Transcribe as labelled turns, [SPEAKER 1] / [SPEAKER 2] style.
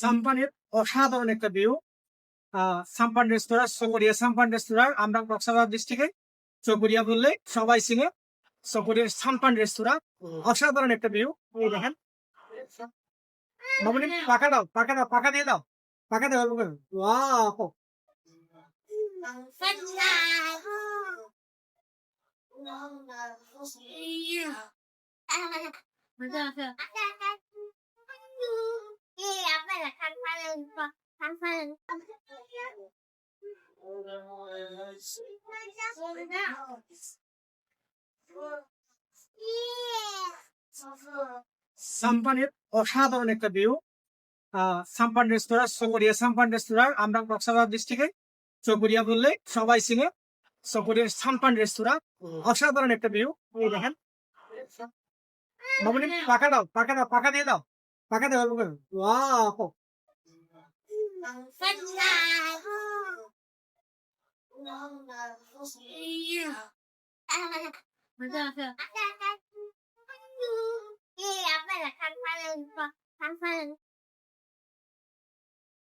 [SPEAKER 1] সাম্পানের অসাধারণ একটা ভিউ সাম্পান রেস্তোরাঁ চকরিয়া সাম্পান রেস্তোরাঁ আমরা কক্সবাজার ডিস্ট্রিক্টে চকরিয়া বললে সবাই চিনে। চকরিয়ার সাম্পান রেস্তোরাঁ অসাধারণ একটা ভিউ এই দেখেন। বাবুনি পাকা দাও পাকা দাও পাকা দিয়ে দাও। পাকা দাও ওয়াও সাম্পানের অসাধারণ একটা ভিউ সাম্পান রেস্তোরাঁ, চকরিয়া সাম্পান রেস্তোরাঁ আমরা কক্সবাজার ডিস্ট্রিক্টে চকরিয়া বললে সবাই চিনে। চকরিয়ার সাম্পান রেস্তোরাঁ অসাধারণ একটা ভিউ এই দেখেন। বাবুনি পাকা দাও পাকা দাও পাকা দিয়ে দাও। পাকা দাও ওয়াও
[SPEAKER 2] Yeah, I'm gonna